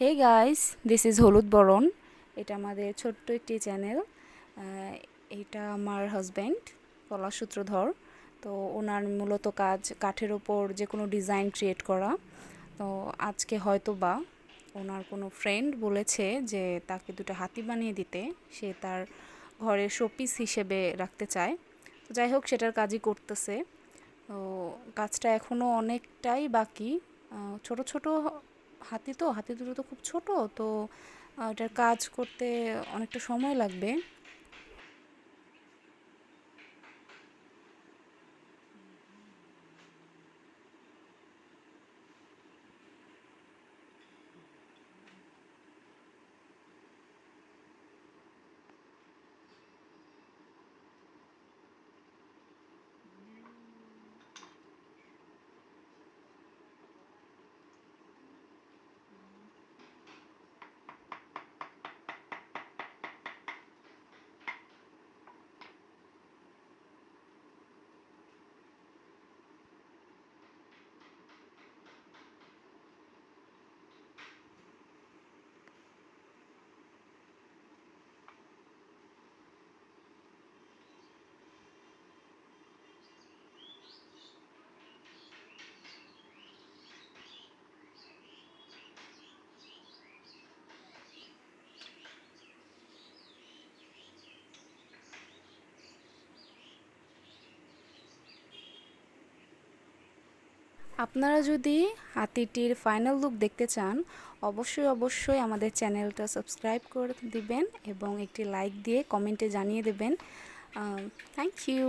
Hey guys this is হলুদ বরণ এটা আমাদের ছোট্ট একটি চ্যানেল এটা আমার হাজব্যান্ড কলা সূত্রধর। তো ওনার মূলত কাজ কাঠের ওপর যে কোনো ডিজাইন ক্রিয়েট করা। তো আজকে হয়তো বা ওনার কোনো ফ্রেন্ড বলেছে যে তাকে দুটো হাতি বানিয়ে দিতে। সে তার ঘরের শোপিস হিসেবে রাখতে চায়। তো যাই হোক, সেটার কাজই করতেছে। তো কাজটা এখনও অনেকটাই বাকি। ছোট ছোট হাতি তো হাতি দুটো তো খুব ছোট তো এটার কাজ করতে অনেকটা সময় লাগবে। আপনারা যদি হাতিটির ফাইনাল লুক দেখতে চান, অবশ্যই অবশ্যই আমাদের চ্যানেলটা সাবস্ক্রাইব করে দিবেন এবং একটি লাইক দিয়ে কমেন্টে জানিয়ে দেবেন। Thank you